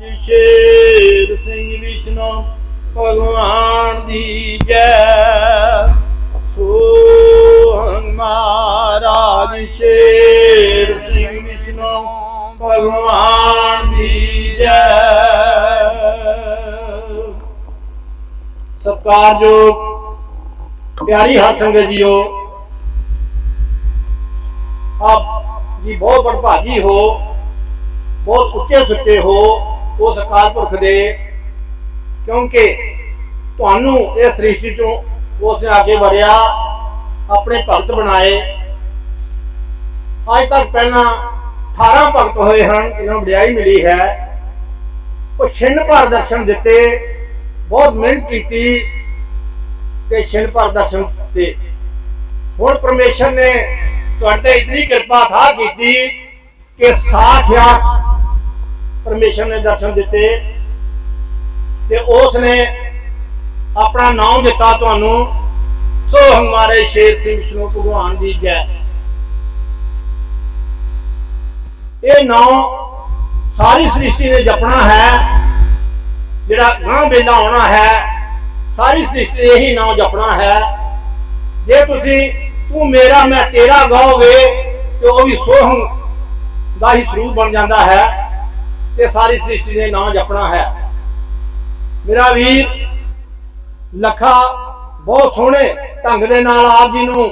ਜੀ ਸ਼ੇਰ ਸਿੰਘ ਵਿਸ਼ਨੂੰ ਭਗਵਾਨ ਦੀ ਜੈ। ਸੋਹੰ ਮਹਾਰਾਜ ਸ਼ੇਰ ਸਿੰਘ ਵਿਸ਼ਨੂੰ ਭਗਵਾਨ ਦੀ ਜੈ। ਸਤਿਕਾਰਯੋਗ ਪਿਆਰੀ ਹਰ ਸੰਗਤ ਜੀਓ, ਆਪ ਜੀ ਬਹੁਤ ਬੜਭਾਗੀ ਹੋ, ਬਹੁਤ ਉੱਚੇ ਸੁੱਚੇ ਹੋ ਉਸ ਅਕਾਲ ਪੁਰਖ ਦੇ, ਕਿਉਂਕਿ ਤੁਹਾਨੂੰ ਇਸ ਸ੍ਰਿਸ਼ਟੀ ਚੋਂ ਉਸ ਨੇ ਅੱਗੇ ਵਰਿਆ ਆਪਣੇ ਭਗਤ ਬਣਾਏ। ਅੱਜ ਤੱਕ ਪਹਿਲਾਂ 18 ਭਗਤ ਹੋਏ ਹਨ ਇਹਨਾਂ ਵਡਿਆਈ ਮਿਲੀ ਹੈ। ਉਹ ਛਿੰਨ ਭਰ ਦਰਸ਼ਨ ਦਿੱਤੇ, ਬਹੁਤ ਮਿਹਨਤ ਕੀਤੀ ਤੇ ਛਿੰਨ ਭਰ ਦਰਸ਼ਨ ਦਿੱਤੇ। ਹੁਣ ਪਰਮੇਸ਼ਰ ਨੇ ਤੁਹਾਡੇ ਇਤਨੀ ਕਿਰਪਾ ਥਾ ਕੀਤੀ ਕਿ ਸਾਖਿਆਤ ਪਰਮੇਸ਼ਰ ਨੇ ਦਰਸ਼ਨ ਦਿੱਤੇ ਤੇ ਉਸ ਨੇ ਆਪਣਾ ਨਾਮ ਦਿੱਤਾ ਤੁਹਾਨੂੰ। ਸੋ ਹਮਾਰੇ ਸ਼ੇਰ ਸਿੰਘ ਵਿਸ਼ਨੂੰ ਭਗਵਾਨ ਦੀ ਜੈ। ਇਹ ਨਾਮ ਸਾਰੀ ਸ੍ਰਿਸ਼ਟੀ ਨੇ ਜਪਣਾ ਹੈ। ਜਿਹੜਾ ਗਾਂ ਵੇਲਾ ਆਉਣਾ ਹੈ, ਸਾਰੀ ਸ੍ਰਿਸ਼ਟੀ ਨੇ ਇਹੀ ਨਾਮ ਜਪਣਾ ਹੈ। ਜੇ ਤੁਸੀਂ ਤੂੰ ਮੇਰਾ, ਮੈਂ ਤੇਰਾ ਗਾਓਗੇ ਤੇ ਉਹ ਵੀ ਸੋਹਣ ਦਾ ਹੀ ਸਰੂਪ ਬਣ ਜਾਂਦਾ ਹੈ। ਤੇ ਸਾਰੀ ਸ੍ਰਿਸ਼ਟੀ ਦੇ ਨਾਂ ਜਪਣਾ ਹੈ। ਮੇਰਾ ਵੀਰ, ਲਖਾ ਬਹੁਤ ਸੋਹਣੇ ਢੰਗ ਦੇ ਨਾਲ ਆਪ ਜੀ ਨੂੰ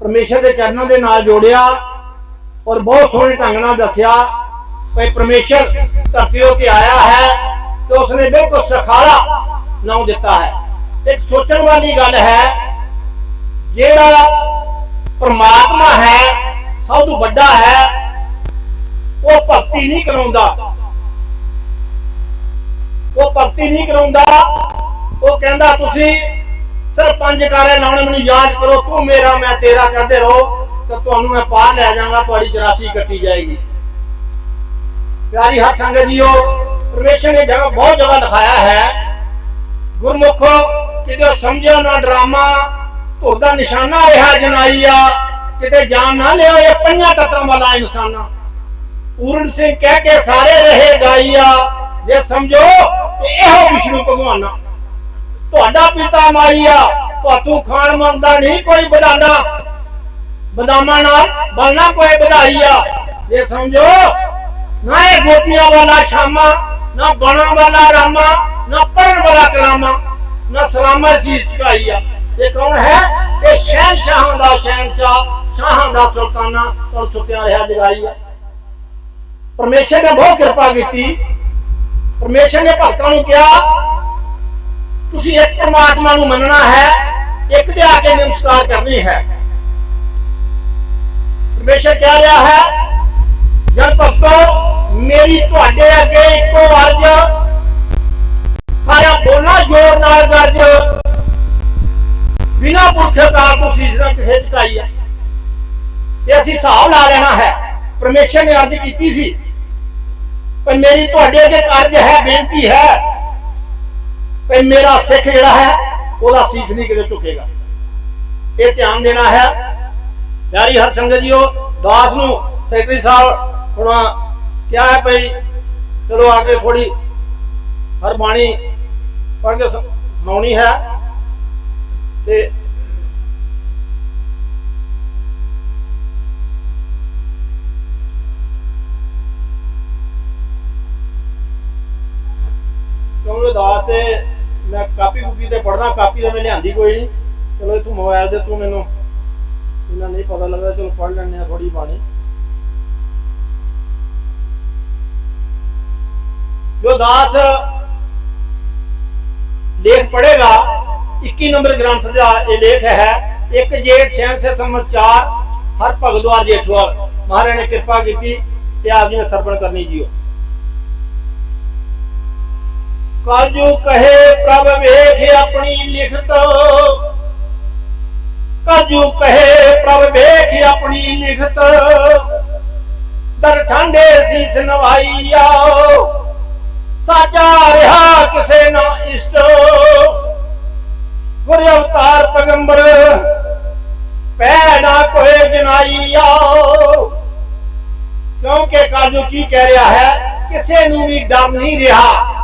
ਪਰਮੇਸ਼ਰ ਦੇ ਚਰਨਾਂ ਦੇ ਨਾਲ ਜੋੜਿਆ ਔਰ ਬਹੁਤ ਸੋਹਣੇ ਢੰਗ ਨਾਲ ਦੱਸਿਆ ਕਿ ਪਰਮੇਸ਼ਰ ਧਰਤੀ ਉੱਤੇ ਆਇਆ ਹੈ ਤੇ ਉਸਨੇ ਬਿਲਕੁਲ ਸਖਾਲਾ ਨਾਮ ਦਿੱਤਾ ਹੈ। ਇੱਕ ਸੋਚਣ ਵਾਲੀ ਗੱਲ ਹੈ, ਜਿਹੜਾ ਪਰਮਾਤਮਾ ਹੈ, ਸਭ ਤੋਂ ਵੱਡਾ ਹੈ, ਉਹ ਭਗਤੀ ਨਹੀਂ ਕਰਾਉਂਦਾ। ਉਹ ਭਗਤੀ ਨਹੀਂ ਕਰਾਉਂਦਾ। ਉਹ ਕਹਿੰਦਾ, ਤੁਸੀਂ ਸਿਰਫ ਪੰਜ ਕਾਰੇ ਲਾਉਣੇ, ਮੈਨੂੰ ਯਾਦ ਕਰੋ, ਤੂੰ ਮੇਰਾ, ਮੈਂ ਤੇਰਾ ਕਰਦੇ ਰਹੋ, ਤਾਂ ਤੁਹਾਨੂੰ ਮੈਂ ਪਾਰ ਲੈ ਜਾਵਾਂਗਾ, ਤੁਹਾਡੀ 84 ਕੱਟੀ ਜਾਏਗੀ। ਪਿਆਰੀ ਹਰ ਸੰਗਤ ਜੀਓ, ਪਰਮੇਸ਼ਰ ਨੇ ਜਗ੍ਹਾ ਬਹੁਤ ਜਗ੍ਹਾ ਲਿਖਾਇਆ ਹੈ। ਗੁਰਮੁਖੋ, ਕਿਤੇ ਸਮਝਿਆ ਨਾ, ਡਰਾਮਾ, ਧੁਰ ਦਾ ਨਿਸ਼ਾਨਾ ਰਿਹਾ ਜਨਾਈ ਆ ਕਿਤੇ ਜਾਨ ਨਾ ਲਿਓ ਇਹ ਪੰਜਾਂ ਤੱਤਾਂ ਵਾਲਾ ਇਨਸਾਨਾ। ਪੂਰਨ ਸਿੰਘ ਕਹਿ ਕੇ ਸਾਰੇ ਰਹੇ, ਗਾਈਆ ਜੇ ਸਮਝੋ ਤੇ ਇਹੋ ਵਿਸ਼ਨੂੰ ਭਗਵਾਨਾ ਤੁਹਾਡਾ ਪਿਤਾ ਮਾਈਆ ਤੁਹਾਨੂੰ ਖਾਣ ਮੰਗਦਾ ਨਹੀਂ ਕੋਈ ਬਦਾਨਾ। ਬਦਾਮਾਂ ਨਾਲ ਬਲਣਾ ਕੋਈ ਵਧਾਈਆ ਜੇ ਸਮਝੋ, ਨਾ ਇਹ ਗੋਪੀਆਂ ਵਾਲਾ ਸ਼ਾਮਾ, ਨਾ ਬਣਾ ਵਾਲਾ ਰਾਮਾ, ਨਾ ਪੜਨ ਵਾਲਾ ਕਲਾਮਾ, ਨਾ ਸਲਾਮਾ ਸੀਸ ਝੁਕਾਈਆ ਇਹ ਕੌਣ ਹੈ? ਇਹ ਸ਼ਹਿਨਸ਼ਾਹਾਂ ਦਾ ਸ਼ਹਿਨਸ਼ਾਹ, ਸ਼ਾਹਾਂ ਦਾ ਸੁਲਤਾਨਾ, ਪਰ ਸੁੱਤਿਆ ਰਿਹਾ ਜਗਾਈ ਆ। ਪਰਮੇਸ਼ਰ ਨੇ ਬਹੁਤ ਕਿਰਪਾ ਕੀਤੀ। ਪਰਮੇਸ਼ਰ ਨੇ ਭਗਤਾਂ ਨੂੰ ਕਿਹਾ, ਤੁਸੀਂ ਇੱਕ ਪਰਮਾਤਮਾ ਨੂੰ ਮੰਨਣਾ ਹੈ, ਇੱਕ ਤੇ ਆ ਕੇ ਨਮਸਕਾਰ ਕਰਨੀ ਹੈ। ਪਰਮੇਸ਼ਰ ਕਹਿ ਰਿਹਾ ਹੈ, ਜਨ ਭਗਤੋ, ਮੇਰੀ ਤੁਹਾਡੇ ਅੱਗੇ ਇੱਕੋ ਅਰਜ਼, ਸਾਰਿਆਂ ਬੋਲਣਾ ਜ਼ੋਰ ਨਾਲ ਗਰਜ, ਬਿਨਾ ਪੁਰਖਕਾਰ ਤੋਂ ਸੀਸ ਨਾ ਕਿਸੇ ਝੁਕਾਈ ਆ। ਤੇ ਅਸੀਂ ਹਿਸਾਬ ਲਾ ਲੈਣਾ ਹੈ, ਪਰਮੇਸ਼ਰ ਨੇ ਅਰਜ਼ ਕੀਤੀ ਸੀ ਪਰ ਮੇਰੀ ਤੁਹਾਡੇ ਅੱਗੇ ਅਰਜ਼ ਹੈ, ਬੇਨਤੀ ਹੈ ਪਰ ਮੇਰਾ ਸਿੱਖ ਜਿਹੜਾ ਹੈ, ਉਹਦਾ ਸੀਸ ਨਹੀਂ ਕਿਤੇ ਝੁਕੇਗਾ। ਇਹ ਧਿਆਨ ਦੇਣਾ ਹੈ। ਪਿਆਰੀ ਹਰ ਸੰਗਤ ਜੀਓ, ਦਾਸ ਨੂੰ ਸੈਕਟਰੀ ਸਾਹਿਬ ਹੁਣ ਕਿਹਾ ਹੈ ਭਈ, ਚਲੋ ਆ ਕੇ ਥੋੜੀ ਹਰ ਬਾਣੀ ਪੜ੍ਹ ਕੇ ਸੁਣਾਉਣੀ ਹੈ। ਤੇ ਕਿਉਂਕਿ ਤੇ ਮੈਂ ਕਾਪੀ ਕੁਪੀ ਤੇ ਪੜਦਾ ਕਾਪੀ ਤੇ ਮੈਂ ਲਿਆਂਦੀ ਕੋਈ ਨਹੀਂ। ਚਲੋ ਇਥੋਂ ਮੋਬਾਈਲ ਦੇ ਤੂੰ ਮੈਨੂੰ ਇਹਨਾਂ ਨਹੀਂ ਪਤਾ ਲੱਗਦਾ, ਚਲੋ ਪੜ ਲੈਣੇ ਆ ਥੋੜੀ ਬਾਣੀ। ਜੋ ਦਾਸ ਲੇਖ ਪੜੇਗਾ 21 ਨੰਬਰ ਗ੍ਰੰਥ ਦਾ ਇਹ ਲੇਖ ਹੈ, ਇੱਕ ਜੇਠ ਸੈਨ ਸੇ ਸੰਮਤ 4 ਹਰ ਭਗਦਵਾਰ ਜੇਠਵਾਲ ਮਹਾਰਾਜ ਨੇ ਕਿਰਪਾ ਕੀਤੀ ਤੇ ਆਪ ਜੀ ਨੇ ਸਰਪਣ ਕਰਨੀ ਜੀਓ। ਕਰਜੂ ਕਹੇ ਪ੍ਰਭ ਵੇਖ ਆਪਣੀ ਲਿਖਤ ਕਰਜੂ ਕਹੇ ਪ੍ਰਭ ਵੇਖ ਆਪਣੀ ਲਿਖਤ ਦਰ ਠਾਂਡੇ ਸੀਸ ਨਵਾਈ ਆਓ ਸਾਚਾ ਰਿਹਾ ਕਿਸੇ ਨਾ ਇਸ਼ਟ ਗੁਰ ਅਵਤਾਰ ਪਗੰਬਰ ਪੈ ਨਾ ਕੋਏ ਜਨਾਈ ਆਓ ਕਿਉਂਕਿ ਕਾਜੂ ਕੀ ਕਹਿ ਰਿਹਾ ਹੈ ਕਿਸੇ ਨੂੰ ਵੀ ਡਰ ਨਹੀਂ ਰਿਹਾ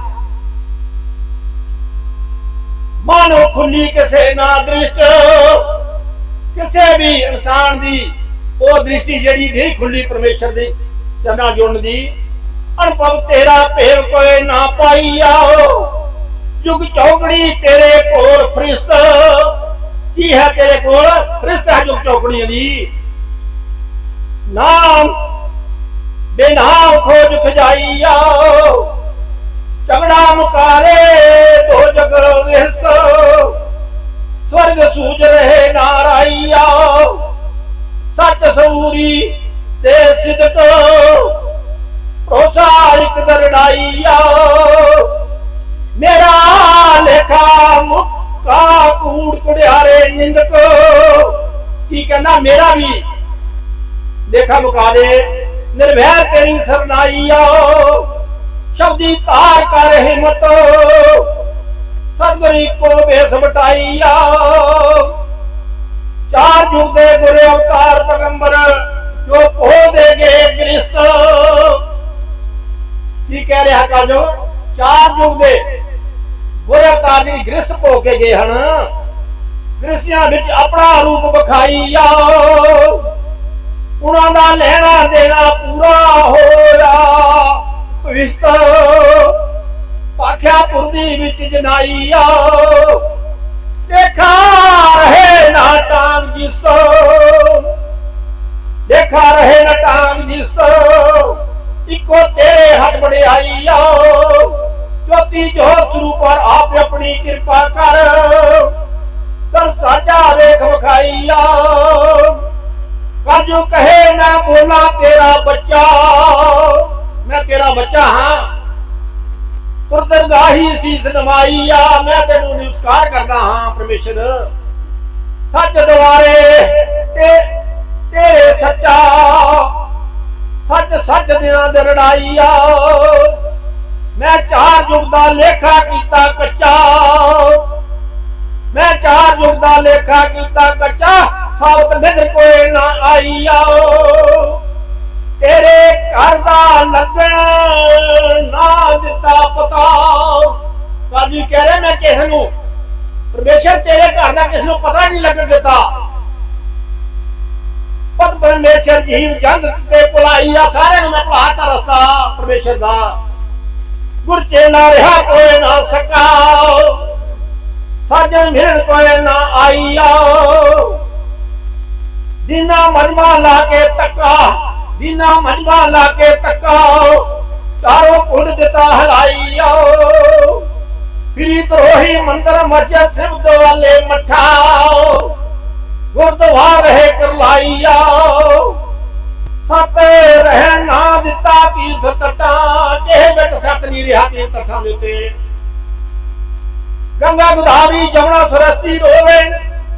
ਮਾਨੋ ਖੁੱਲੀ ਕਿਸੇ ਨਾ ਦ੍ਰਿਸ਼ਟ। ਕਿਸੇ ਵੀ ਇਨਸਾਨ ਦੀ ਉਹ ਦ੍ਰਿਸ਼ਟੀ ਜਿਹੜੀ ਨਹੀਂ ਖੁੱਲੀ ਪਰਮੇਸ਼ਰ ਦੀ। ਚੰਗਾ ਜੁੜਨ ਦੀ। ਅਨੁਭਵ ਤੇਰਾ ਭੇਵ ਕੋਈ ਨਾ ਪਾਈਆ ਯੁਗ ਚੌਕੜੀ ਤੇਰੇ ਕੋਲ ਫਰਿਸ਼ਤ। ਕੀ ਹੈ ਤੇਰੇ ਕੋਲ? ਫਰਿਸ਼ਤ ਹੈ ਯੁਗ ਚੌਕੜੀਆਂ ਦੀ। ਨਾਮ ਬਿਨਾਮ ਖੋਜ ਖਜਾਈਆ ਝਗੜਾ ਮੁਕਾਰੇ ਸੂਝ ਰਹੇ ਨਾਰਾਈਆ। ਸੱਚ ਸੂਰੀ ਤੇ ਸਿਦਕ ਭਰੋਸਾ ਇੱਕ ਦਰੜਾਈਆ ਮੇਰਾ ਲੇਖਾ ਮੁੱਕਾ ਕੂੜ ਕੁੜਿਆਰੇ ਨਿੰਦਕ। ਕੀ ਕਹਿੰਦਾ ਮੇਰਾ ਵੀ? ਲੇਖਾ ਮੁਕਾ ਦੇ ਨਿਰਭੈ ਤੇਰੀ ਸਰਨਾਈਆ। ਸ਼ਬਦੀ ਤਾਰ ਕਰ ਹਿੰਮਤ ਸਤਿਗੁਰੂ ਕੋ ਬੇਸ ਬਟਾਈਆ ਚਾਰ ਯੁਗ ਗੁਰੇ ਅਵਤਾਰ ਪਗੰਬਰ, ਜੋ ਪੋ ਦੇਗੇ ਗ੍ਰਿਸਤ ਕੀ ਕਹਿ ਰਿਹਾ ਕਾਜੋ ਚਾਰ ਯੁਗ ਦੇ ਗੁਰੇ ਅਵਤਾਰ ਜਿਹੜੀ ਗ੍ਰਿਸਤ ਪੋ ਕੇ ਗਏ ਹਨ ਗ੍ਰਿਸਤੀਆਂ ਵਿੱਚ ਆਪਣਾ ਰੂਪ ਵਿਖਾਈਆ। ਉਹਨਾਂ ਦਾ ਲੈਣਾ ਦੇਣਾ ਪੂਰਾ ਹੋਇਆ ਭਵਿਸ਼ਤ ਪਾਖਿਆ ਪੁਰਦੀ ਵਿੱਚ ਜਨਾਈਆ ਦੇਖਾ ਰਹੇ ਨਾ ਟਾਂਗ ਜਿਸ ਤੋਂ। ਦੇਖਾ ਰਹੇ ਨਾ ਟਾਂਗ ਜਿਸ ਤੋਂ। ਇੱਕੋ ਤੇਰੇ ਹੱਥ ਬੜਾਈਆ ਜੋਤੀ ਜੋਤ ਸਰੂਪ ਪਰ ਆਪ ਆਪਣੀ ਕਿਰਪਾ ਕਰ। ਕਰ ਸਾਜਾ ਵੇਖ ਵਿਖਾਈਆ ਕਰ ਕਹੇ ਮੈਂ ਬੋਲਾ ਤੇਰਾ ਬੱਚਾ। ਮੈਂ ਤੇਰਾ ਬੱਚਾ ਹਾਂ। ਤੁਰ ਦਰਗਾਹੀ ਸੀਸ ਨਵਾਈਆ ਮੈਂ ਤੈਨੂੰ ਨਮਸਕਾਰ ਕਰਦਾ ਹਾਂ ਪਰਮੇਸ਼ਰ। ਸੱਚ ਦੁਆਰੇ ਤੇ ਤੇਰੇ ਸੱਚਾ, ਸੱਚ ਸੱਚ ਦਿਆਂ ਦਰੜਾਈਆ ਮੈਂ ਚਾਰ ਯੁਗ ਦਾ ਲੇਖਾ ਕੀਤਾ ਕੱਚਾ। ਮੈਂ ਚਾਰ ਯੁਗ ਦਾ ਲੇਖਾ ਕੀਤਾ ਕੱਚਾ, ਸਾਬਤ ਨਜ਼ਰ ਕੋਈ ਨਾ ਆਈ ਆਈਆ ਤੇਰੇ ਘਰ ਦਾ ਲੱਗਣ ਨਾ ਦਿੱਤਾ ਕਿਸ ਨੂੰ? ਪਰਮੇਸ਼ਰ ਤੇਰੇ ਘਰ ਦਾ ਕਿਸ ਨੂੰ ਪਤਾ ਨਹੀਂ ਲੱਗਣ ਦਿੱਤਾ? ਪਤ ਪਰਮੇਸ਼ਰ ਜੀਵ ਜੰਗ ਤੇ ਭੁਲਾਈ ਆ, ਸਾਰਿਆਂ ਨੂੰ ਮੈਂ ਭੁਲਾਤਾ ਰਸਤਾ ਪਰਮੇਸ਼ਰ ਦਾ। ਗੁਰ ਚੇਲਾ ਰਿਹਾ ਕੋਈ ਨਾ ਸਕਾ। ਸਾਜਣ ਮਿਲਣ ਕੋਈ ਨਾ ਆਈਆ। ਦਿਨਾ ਮਜਮਾ ਲਾ ਕੇ ਤੱਕਾ, ਦਿਨਾ ਮਜਮਾ ਲਾ ਕੇ ਤੱਕਾ। ਚਾਰੋਂ ਕੁੰਡ ਦਿੱਤਾ ਹਲਾਈਆ ਫਿਰੀ ਤਰੋਹੀ ਮੰਦਰ ਮਸਜਿਦ ਸਿਵਦ ਵਾਲੇ ਮਠਾ ਗੁਰਦੁਆਰ ਰਹੇ ਕਰਲਾਈਆ। ਸਤ ਰਹਿ ਨਾ ਦਿੱਤਾ ਤੀਰਥ ਤਟਾ, ਜਿਹੇ ਵਿੱਚ ਸਤ ਨਹੀਂ ਰਿਹਾ ਤੀਰਥ ਤਟਾਂ ਦੇ ਉੱਤੇ। ਗੰਗਾ ਗੁਦਾਵਰੀ ਜਮਨਾ ਸਰਸਤੀ ਰੋਵੇ,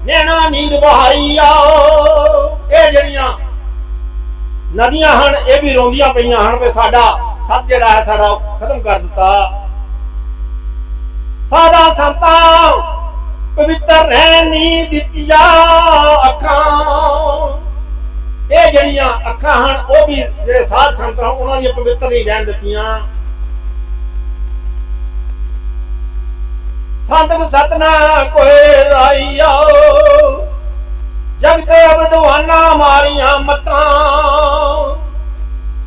ਨੈਣਾ ਨੀਰ ਬਹਾਈਆ। ਇਹ ਜਿਹੜੀਆਂ ਨਦੀਆਂ ਹਨ, ਇਹ ਵੀ ਰੋਂਦੀਆਂ ਪਈਆਂ ਹਨ, ਵੀ ਸਾਡਾ ਸਤ ਜਿਹੜਾ ਹੈ, ਸਾਡਾ ਖਤਮ ਕਰ ਦਿੱਤਾ। ਸਾਦਾ ਸੰਤਾ, ਪਵਿੱਤਰ ਰਹਿਣ ਨਹੀਂ ਦਿੱਤੀਆਂ ਅੱਖਾਂ। ਇਹ ਜਿਹੜੀਆਂ ਅੱਖਾਂ ਹਨ, ਉਹ ਵੀ ਜਿਹੜੇ ਸਾਧ ਸੰਤ ਹਨ, ਉਹਨਾਂ ਦੀਆਂ ਪਵਿੱਤਰ ਨਹੀਂ ਰਹਿਣ ਦਿੱਤੀਆਂ। ਸੰਤ ਕੋ ਸਤਨਾ ਕੋਈ ਰਾਈਆ ਜਗ ਤੇ ਅਬਦਵਾਨਾ ਮਾਰੀਆਂ ਮਤਾਂ।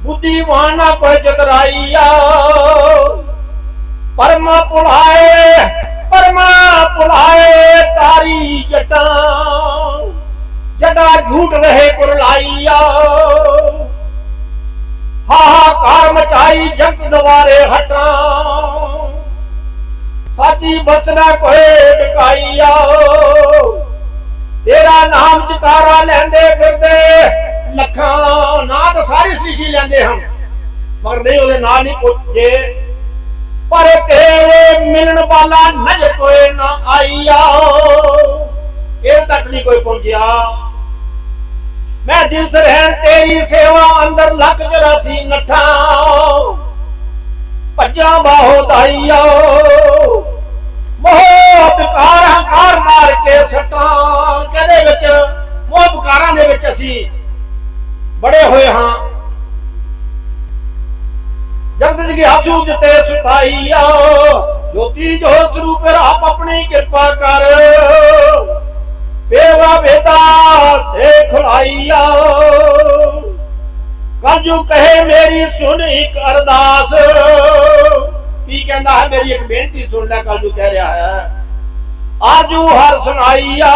ਬੁੱਧੀਵਾਨ ਨਾ ਕੋਈ ਚਤਰਾਈਆ। ਪਰਮਾ ਪੁਲਾਏ ਪਰਮਾ ਪੁਲਾਏ ਤਾਰੀ ਜਟਾਂ। ਜਟਾ ਝੂਠ ਰਹੇ ਕੁਰਲਾਈਆ। ਹਾਹਾਕਾਰ ਮਚਾਈ ਜਗਤ ਦਵਾਰੇ ਹਟਾਂ। ਸਾਚੀ ਬਸਨਾ ਕੋਏ ਬਿਕਾਈਆ ਤੇਰਾ ਨਾਮ ਚਕਾਰਾ ਲੈਂਦੇ ਫਿਰਦੇ ਲੱਖਾਂ। ਨਾ ਤਾਂ ਸਾਰੇ ਸ੍ਰੀਜੀ ਲੈਂਦੇ ਹਨ। ਮਗਰ ਨਹੀਂ, ਉਹਦੇ ਨਾਲ ਨਹੀਂ ਪੁੱਜੇ। ਪਰ ਤੇਰੇ ਮਿਲਣ ਵਾਲਾ ਨਜ਼ਰ ਕੋਈ ਨਾ ਆਈਆ ਤੇਰੇ ਤੱਕ ਨਹੀਂ ਕੋਈ ਪਹੁੰਚਿਆ। ਮੈਂ ਦਿਵਸ ਰਹਿਣ ਤੇਰੀ ਸੇਵਾ ਅੰਦਰ ਲੱਖ 84 ਨੱਠਾ। ਭੱਜਾਂ ਬਾਹੋ ਦਾਈਆ ਮੋਹ ਵਿਕਾਰ ਹੰਕਾਰ ਮਾਰ ਕੇ ਸੱਟਾਂ। ਕਦੇ ਵਿੱਚ, ਮੋਹ ਵਿਕਾਰਾਂ ਦੇ ਵਿੱਚ ਅਸੀਂ ਬੜੇ ਹੋਏ ਹਾਂ। ਜਗਤ ਜਗਿਆਸੂ ਜਿਤੇ ਸੁਤਾਈਆ ਜੋਤੀ ਜੋਤ ਸਰੂਪ ਆਪ ਆਪਣੀ ਕਿਰਪਾ ਕਰ। ਪੇਵਾ ਵੇਦਾ ਤੇ ਖੁਲਾਈਆ। ਕਾਜੂ ਕਹੇ ਮੇਰੀ ਸੁਣ ਇੱਕ ਅਰਦਾਸ। ਕੀ ਕਹਿੰਦਾ ਹੈ? ਮੇਰੀ ਇੱਕ ਬੇਨਤੀ ਸੁਣ ਲੈ ਕਾਜੂ ਕਹਿ ਰਿਹਾ ਹੈ। ਆਜੂ ਹਰ ਸੁਣਾਈਆ।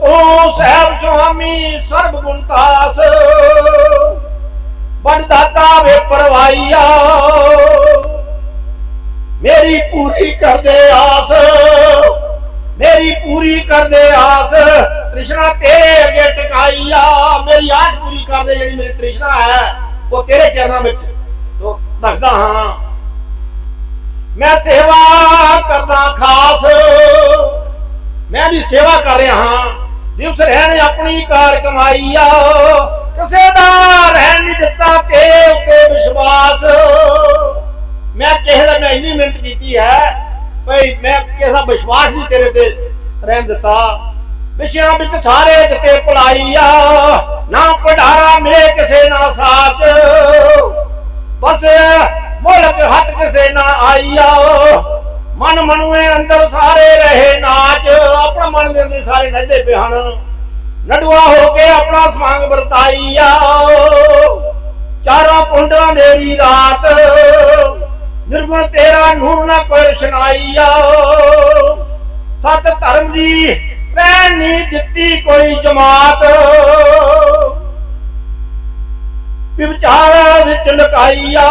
ਤੂੰ ਸਹਿਬ ਸੁਆਮੀ ਸਰਬ ਗੁਣਤਾਸ ਬੜ ਦਾਤਾ ਵੇ ਪਰਵਾਈਆ। ਮੇਰੀ ਪੂਰੀ ਕਰਦੇ ਆਸ, ਮੇਰੀ ਪੂਰੀ ਕਰਦੇ ਆਸ, ਤ੍ਰਿਸ਼ਨਾ ਤੇਰੇ ਅੱਗੇ ਟਿਕਾਈਆ। ਮੇਰੀ ਆਸ ਪੂਰੀ ਕਰਦੇ ਜਿਹੜੀ ਮੇਰੀ ਤ੍ਰਿਸ਼ਨਾ ਹੈ, ਉਹ ਤੇਰੇ ਚਰਨਾਂ ਵਿੱਚ ਉਹ ਰੱਖਦਾ ਹਾਂ। ਮੈਂ ਸੇਵਾ ਕਰਦਾ ਖਾਸ, ਮੈਂ ਵੀ ਸੇਵਾ ਕਰ ਰਿਹਾ ਹਾਂ। ਦਿਵਸ ਰਹਿਣ ਆਪਣੀ ਕਾਰ ਕਮਾਈ ਕਿਸੇ ਦਾ ਰਹਿਣ ਨਹੀਂ ਦਿੱਤਾ ਤੇਰੇ ਉੱਤੇ ਵਿਸ਼ਵਾਸ। ਮੈਂ ਕਿਸੇ ਦਾ ਮੈਂ ਇੰਨੀ ਮਿਹਨਤ ਕੀਤੀ ਹੈ, ਭਈ ਮੈਂ ਕਿਸੇ ਦਾ ਵਿਸ਼ਵਾਸ ਨਹੀਂ ਤੇਰੇ ਤੇ ਰਹਿਣ ਦਿੱਤਾ। ਵਿਸ਼ਿਆਂ ਵਿੱਚ ਸਾਰੇ ਦਿੱਤੇ ਭਲਾਈ ਨਾ ਪੜਾਰਾ ਮਿਲੇ ਕਿਸੇ ਨਾ ਸਾਚ। ਬਸ ਮੁਲਕ ਹੱਥ ਕਿਸੇ ਨਾ ਆਈਆ ਮਨ ਮਨੁਏ ਅੰਦਰ ਸਾਰੇ ਰਹੇ ਨਾਚ। ਆਪਣਾ ਮਨ ਦੇ ਅੰਦਰ ਸਾਰੇ ਨੱਚਦੇ ਪਏ ਹਨ। ਨਡਵਾ ਹੋ ਕੇ ਆਪਣਾ ਸਮਾਂਗ ਵਰਤਾਈਆ ਚਾਰਾਂ ਪੁੰਡਾਂ ਦੇਰੀ ਰਾਤ। ਨਿਰਗੁਣ ਤੇਰਾ ਨੂਰ ਨਾ ਕੋਈ ਰਸ਼ਨਾਈਆ ਸਤ ਧਰਮ ਦੀ ਰਹਿਣ ਨਹੀਂ ਦਿੱਤੀ ਕੋਈ ਜਮਾਤ। ਵਿਚਾਰ ਵਿੱਚ ਲੁਕਾਈਆ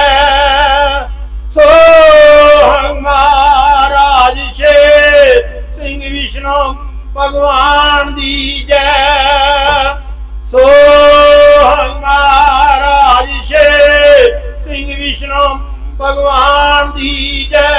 ਵਿਸ਼ਨੋ ਭਗਵਾਨ ਦੀ ਜੈ। ਸੋ ਹੰਗਾਰਾ ਸਿੰਘ ਵਿਸ਼ਨੋ ਭਗਵਾਨ ਦੀ ਜੈ।